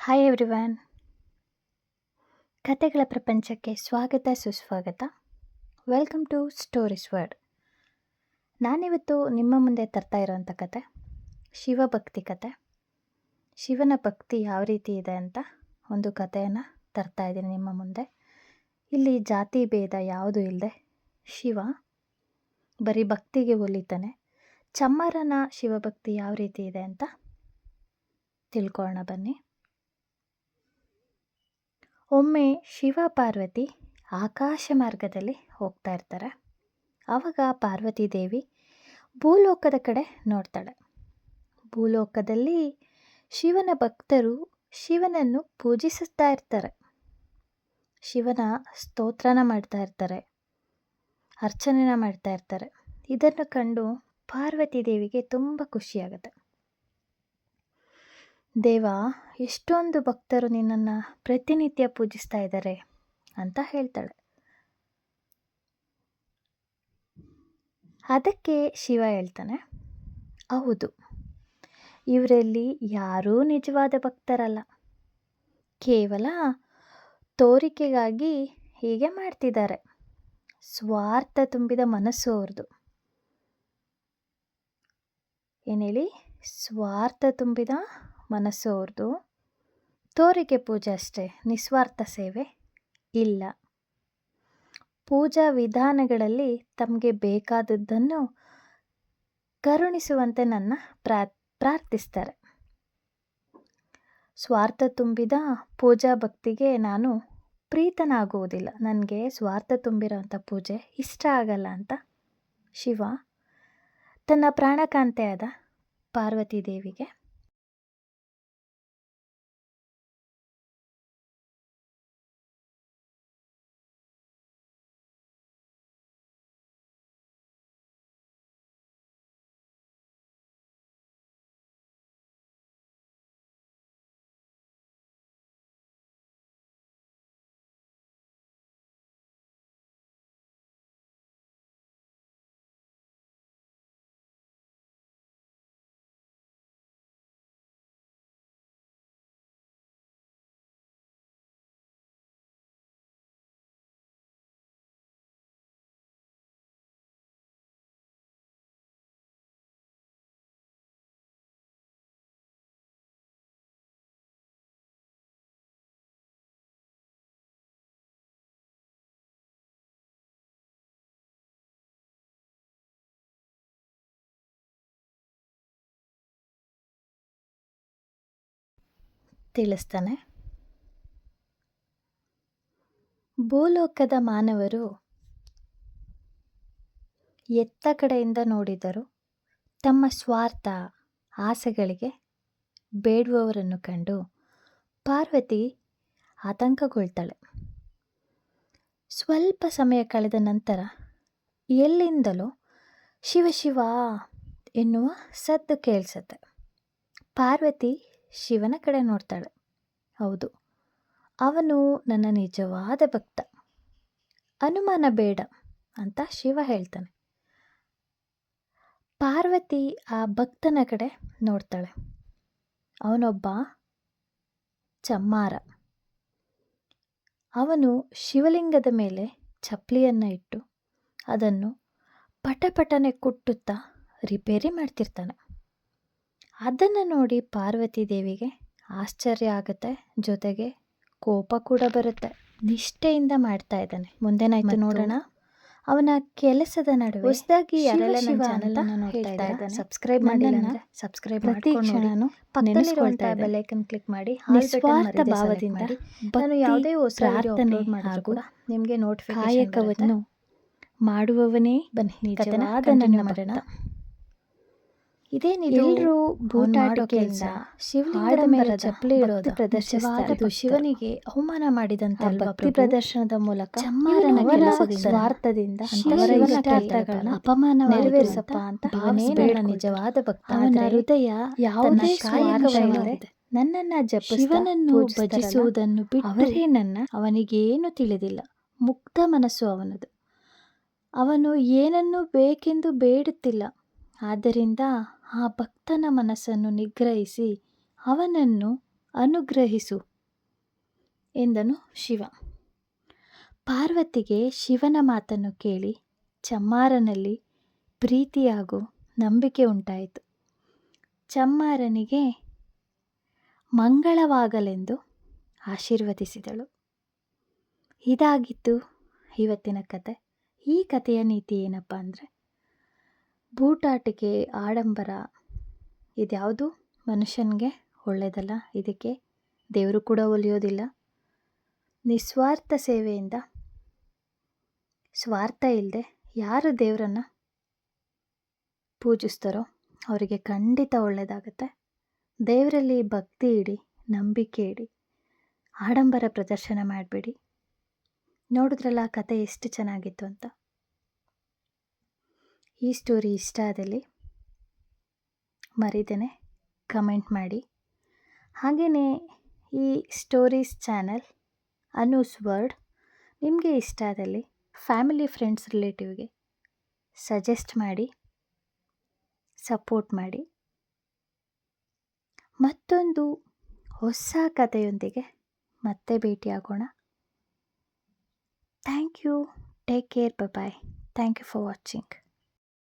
Hi everyone ಕತೆಗಳ ಪ್ರಪಂಚಕ್ಕೆ ಸ್ವಾಗತ, ಸುಸ್ವಾಗತ. ವೆಲ್ಕಮ್ ಟು ಸ್ಟೋರೀಸ್ ವರ್ಡ್ ನಾನಿವತ್ತು ನಿಮ್ಮ ಮುಂದೆ ತರ್ತಾ ಇರೋವಂಥ ಕತೆ ಶಿವಭಕ್ತಿ ಕತೆ. ಶಿವನ ಭಕ್ತಿ ಯಾವ ರೀತಿ ಇದೆ ಅಂತ ಒಂದು ಕಥೆಯನ್ನು ತರ್ತಾ ಇದ್ದೀನಿ ನಿಮ್ಮ ಮುಂದೆ. ಇಲ್ಲಿ ಜಾತಿ ಭೇದ ಯಾವುದೂ ಇಲ್ಲದೆ ಶಿವ ಬರೀ ಭಕ್ತಿಗೆ ಒಲಿತಾನೆ. ಚಮ್ಮರನ ಶಿವಭಕ್ತಿ ಯಾವ ರೀತಿ ಇದೆ ಅಂತ ತಿಳ್ಕೊಳ್ಳೋಣ ಬನ್ನಿ. ಒಮ್ಮೆ ಶಿವ ಪಾರ್ವತಿ ಆಕಾಶ ಮಾರ್ಗದಲ್ಲಿ ಹೋಗ್ತಾ ಇರ್ತಾರೆ. ಆವಾಗ ಪಾರ್ವತಿ ದೇವಿ ಭೂಲೋಕದ ಕಡೆ ನೋಡ್ತಾಳೆ. ಭೂಲೋಕದಲ್ಲಿ ಶಿವನ ಭಕ್ತರು ಶಿವನನ್ನು ಪೂಜಿಸುತ್ತಾ ಇರ್ತಾರೆ. ಶಿವನ ಸ್ತೋತ್ರನ ಮಾಡ್ತಾ ಇರ್ತಾರೆ. ಅರ್ಚನೆನ ಮಾಡ್ತಾ ಇರ್ತಾರೆ. ಇದನ್ನು ಕಂಡು ಪಾರ್ವತಿ ದೇವಿಗೆ ತುಂಬ ಖುಷಿಯಾಗುತ್ತೆ. ದೇವ, ಎಷ್ಟೊಂದು ಭಕ್ತರು ನಿನ್ನನ್ನು ಪ್ರತಿನಿತ್ಯ ಪೂಜಿಸ್ತಾ ಇದ್ದಾರೆ ಅಂತ ಹೇಳ್ತಾಳೆ. ಅದಕ್ಕೆ ಶಿವ ಹೇಳ್ತಾನೆ, ಹೌದು, ಇವರಲ್ಲಿ ಯಾರೂ ನಿಜವಾದ ಭಕ್ತರಲ್ಲ. ಕೇವಲ ತೋರಿಕೆಗಾಗಿ ಹೀಗೆ ಮಾಡ್ತಿದ್ದಾರೆ. ಸ್ವಾರ್ಥ ತುಂಬಿದ ಮನಸ್ಸು ಅವ್ರದ್ದು ಏನೇಳಿ ಸ್ವಾರ್ಥ ತುಂಬಿದ ಮನಸ್ಸು ಅವ್ರದ್ದು ತೋರಿಕೆ ಪೂಜೆ ಅಷ್ಟೇ, ನಿಸ್ವಾರ್ಥ ಸೇವೆ ಇಲ್ಲ. ಪೂಜಾ ವಿಧಾನಗಳಲ್ಲಿ ತಮಗೆ ಬೇಕಾದದ್ದನ್ನು ಕರುಣಿಸುವಂತೆ ನನ್ನ ಪ್ರಾ, ಪ್ರಾರ್ಥಿಸ್ತಾರೆ. ಸ್ವಾರ್ಥ ತುಂಬಿದ ಪೂಜಾ ಭಕ್ತಿಗೆ ನಾನು ಪ್ರೀತನಾಗುವುದಿಲ್ಲ. ನನಗೆ ಸ್ವಾರ್ಥ ತುಂಬಿರೋವಂಥ ಪೂಜೆ ಇಷ್ಟ ಆಗಲ್ಲ ಅಂತ ಶಿವ ತನ್ನ ಪ್ರಾಣಕಾಂತೆಯಾದ ಪಾರ್ವತಿ ದೇವಿಗೆ ತಿಳಿಸ್ತಾನೆ. ಭೂಲೋಕದ ಮಾನವರು ಎತ್ತ ಕಡೆಯಿಂದ ನೋಡಿದರು ತಮ್ಮ ಸ್ವಾರ್ಥ, ಆಸೆಗಳಿಗೆ ಬೇಡುವವರನ್ನು ಕಂಡು ಪಾರ್ವತಿ ಆತಂಕಗೊಳ್ತಾಳೆ. ಸ್ವಲ್ಪ ಸಮಯ ಕಳೆದ ನಂತರ ಎಲ್ಲಿಂದಲೋ ಶಿವ ಶಿವ ಎನ್ನುವ ಸದ್ದು ಕೇಳಿಸುತ್ತೆ. ಪಾರ್ವತಿ ಶಿವನ ಕಡೆ ನೋಡ್ತಾಳೆ. ಹೌದು, ಅವನು ನನ್ನ ನಿಜವಾದ ಭಕ್ತ. ಅನುಮಾನ ಬೇಡ ಅಂತ ಶಿವ ಹೇಳ್ತಾನೆ. ಪಾರ್ವತಿ ಆ ಭಕ್ತನ ಕಡೆ ನೋಡ್ತಾಳೆ. ಅವನೊಬ್ಬ ಚಮ್ಮಾರ. ಅವನು ಶಿವಲಿಂಗದ ಮೇಲೆ ಚಪ್ಪಲಿಯನ್ನು ಇಟ್ಟು ಅದನ್ನು ಪಟಪಟನೆ ಕುಟ್ಟುತ್ತಾ ರಿಪೇರಿ ಮಾಡ್ತಿರ್ತಾನೆ. ಅದನ್ನು ನೋಡಿ ಪಾರ್ವತಿ ದೇವಿಗೆ ಆಶ್ಚರ್ಯ ಆಗುತ್ತೆ. ಜೊತೆಗೆ ಕೋಪ ಕೂಡ ಬರುತ್ತೆ. ನಿಷ್ಠೆಯಿಂದ ಮಾಡ್ತಾ ಇದ್ದಾನೆ. ಮುಂದೇನಾಯ್ತು ನೋಡೋಣ. ಅವನ ಕೆಲಸದ ನಡುವೆ ಹೊಸದಾಗಿ ಯಾರೆಲ್ಲ ಸಬ್ಸ್ಕ್ರೈಬ್ ಮಾಡಿಲ್ಲ ಅಂದ್ರೆ ಸಬ್ಸ್ಕ್ರೈಬ್ ಪ್ರತಿ ಕ್ಷಣನೂ ಪಕ್ಕದಲ್ಲಿರುವಂತಹ ಬೆಲ್ ಐಕನ್ ಕ್ಲಿಕ್ ಮಾಡಿ ನಿಸ್ವಾರ್ಥ ಭಾವದಿಂದ ನಾನು ಯಾವುದೇ ಹೊಸ ಪ್ರಾರ್ಥನೆ ಹಾಗೂ ನಿಮಗೆ ನೋಟಿಫಿಕೇಶನ್ ಕಾಯಕವನ್ನು ಮಾಡುವವನೇ ಬನ್ನಿ. ನಿಜವಾದ ನನ್ನ ಮರಣ ಇದೇನಿದು ಎಲ್ಲರೂ ಬೂಟಾಟೋ ಕೆಲಸ ಶಿವಲಿಂಗದ ಮೇಲೆ ಚಪ್ಪಲಿ ಇಡೋದು. ಪ್ರದರ್ಶಿಸಿದ್ದು ಶಿವನಿಗೆ ಅವಮಾನ ಮಾಡಿದಂತ ಭಕ್ತಿ ಪ್ರದರ್ಶನದ ಮೂಲಕ ಸ್ವಾರ್ಥದಿಂದ ಅಪಮಾನ ನೆರವೇರಿಸಪ್ಪ ಅಂತ ಭಾವನೆ ನಿಜವಾದ ಭಕ್ತ ಅವನ ಹೃದಯ ಯಾವುದೇ ಕಾಯಕವಲ್ಲದೆ ನನ್ನನ್ನ ಜಪ ಶಿವನನ್ನು ಭಜಿಸುವುದನ್ನು ಬಿಟ್ಟು ಅವರೇ ನನ್ನ ಅವನಿಗೇನು ತಿಳಿದಿಲ್ಲ. ಮುಕ್ತ ಮನಸ್ಸು ಅವನದು. ಅವನು ಏನನ್ನು ಬೇಕೆಂದು ಬೇಡುತ್ತಿಲ್ಲ. ಆದ್ದರಿಂದ ಆ ಭಕ್ತನ ಮನಸ್ಸನ್ನು ನಿಗ್ರಹಿಸಿ ಅವನನ್ನು ಅನುಗ್ರಹಿಸು ಎಂದನು ಶಿವ. ಪಾರ್ವತಿಗೆ ಶಿವನ ಮಾತನ್ನು ಕೇಳಿ ಚಮ್ಮಾರನಲ್ಲಿ ಪ್ರೀತಿಯಾಗೂ ನಂಬಿಕೆ ಉಂಟಾಯಿತು. ಚಮ್ಮಾರನಿಗೆ ಮಂಗಳವಾಗಲೆಂದು ಆಶೀರ್ವದಿಸಿದಳು. ಇದಾಗಿತ್ತು ಇವತ್ತಿನ ಕತೆ. ಈ ಕಥೆಯ ನೀತಿ ಏನಪ್ಪ ಅಂದರೆ ಬೂಟಾಟಿಕೆ ಆಡಂಬರ ಇದ್ಯಾವುದು? ಮನುಷ್ಯನಿಗೆ ಒಳ್ಳೆಯದಲ್ಲ ಇದಕ್ಕೆ ದೇವರು ಕೂಡ ಒಲಿಯೋದಿಲ್ಲ. ನಿಸ್ವಾರ್ಥ ಸೇವೆಯಿಂದ. ಸ್ವಾರ್ಥ ಇಲ್ಲದೆ ಯಾರು ದೇವರನ್ನು ಪೂಜಿಸ್ತಾರೋ ಅವರಿಗೆ ಖಂಡಿತ ಒಳ್ಳೆಯದಾಗುತ್ತೆ ದೇವರಲ್ಲಿ ಭಕ್ತಿ ಇಡಿ, ನಂಬಿಕೆ ಇಡಿ, ಆಡಂಬರ ಪ್ರದರ್ಶನ ಮಾಡಬೇಡಿ. ನೋಡಿದ್ರಲ್ಲ ಆ ಕತೆ ಎಷ್ಟು ಚೆನ್ನಾಗಿತ್ತು ಅಂತ. ಈ ಸ್ಟೋರಿ ಇಷ್ಟ ಆದಲ್ಲಿ ಮರಿದೇನೆ ಕಮೆಂಟ್ ಮಾಡಿ. ಹಾಗೆಯೇ ಈ ಸ್ಟೋರೀಸ್ ಚಾನಲ್ ಅನೂಸ್ ವರ್ಡ್ ನಿಮಗೆ ಇಷ್ಟ ಆದಲ್ಲಿ ಫ್ಯಾಮಿಲಿ ಫ್ರೆಂಡ್ಸ್ ರಿಲೇಟಿವ್ಗೆ ಸಜೆಸ್ಟ್ ಮಾಡಿ, ಸಪೋರ್ಟ್ ಮಾಡಿ. ಮತ್ತೊಂದು ಹೊಸ ಕಥೆಯೊಂದಿಗೆ ಮತ್ತೆ ಭೇಟಿಯಾಗೋಣ. Thank you, take care bye thank you for watching.